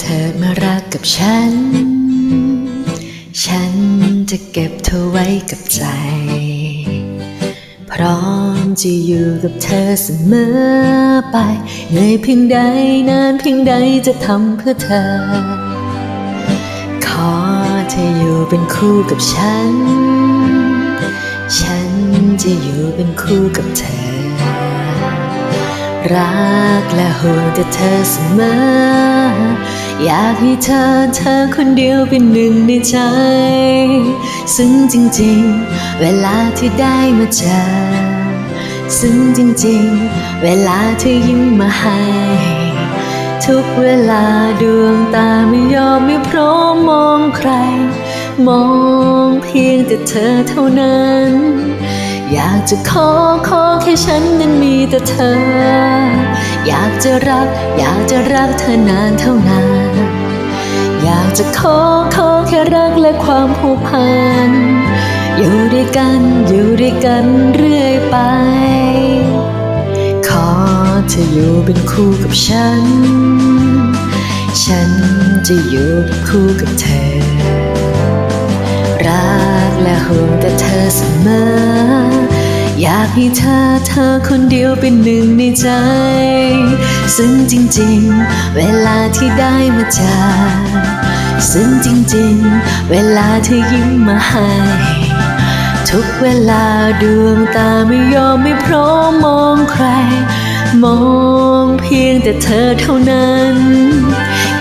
เธอมารักับฉัน ฉันจะเก็บเธอไว้กับใจ พร้อมจะอยู่กับเธอเสมอไปเหนื่อยเพียงใดนานเพียงใดจะทำเพื่อเธอ ขอเธออยู่เป็นคู่กับฉัน ฉันจะอยู่เป็นคู่กับเธอรักและห่วงแต่เธอเสมอ อยากให้เธอเธอคนเดียวเป็นหนึ่งในใจ ซึ่งจริงๆ เวลาที่ได้มาเจอ ซึ่งจริงๆ เวลาเธอยิ้มมาให้ ทุกเวลาดวงตาไม่ยอมไม่พร้อมมองใคร มองเพียงแต่เธอเท่านั้น จะขอขอแค่ฉันนั้นมีแต่เธอ อยากจะรัก อยากจะรักเธอนานเท่านาน อยากจะขอขอแค่รักและความผูกพัน อยู่ด้วยกันอยู่ด้วยกันเรื่อยไป ขอเธออยู่เป็นคู่กับฉัน ฉันจะอยู่เป็นคู่กับเธอ รักและห่วงแต่เธอเสมอ อยากให้เธอเธอคนเดียวเป็นหนึ่งในใจ ซึ่งจริงๆ เวลาที่ได้มาเจอซึ่งจริงๆ เวลาเธอยิ้มมาให้ทุกเวลาดวงตาไม่ยอมไม่พร้อมมองใคร มองเพียงแต่เธอเท่านั้น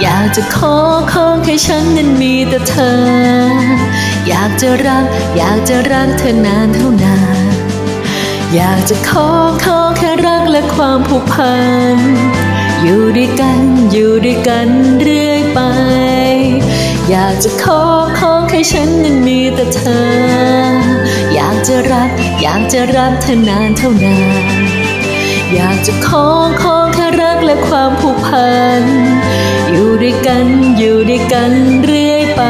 อยากจะขอขอแค่ฉันนั้นมีแต่เธอ อยากจะรัก อยากจะรักเธอนานเท่านาน อยากจะขอขอแค่รักและความผูกพัน อยู่ด้วยกันอยู่ด้วยกันเรื่อยไป อยากจะขอขอแค่ฉันนั้นมีแต่เธอ อยากจะรักอยากจะรักเธอนานเท่านานอยากจะขอขอแค่รักและความผูกพัน อยู่ด้วยกันอยู่ด้วยกันเรื่อยไป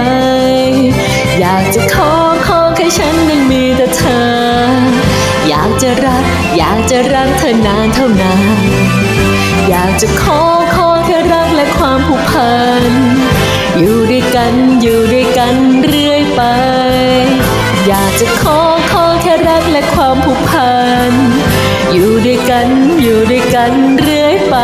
อยากจะขอากจะรัก อยากจะรักเธอนานเท่านาน อยากจะขอขอแค่รักและความผูกพัน อยู่ด้วยกันอยู่ด้วยกันเรื่อยไป อยากจะขอขอแค่รักและความผูกพัน อยู่ด้วยกันอยู่ด้วยกันเรื่อยไป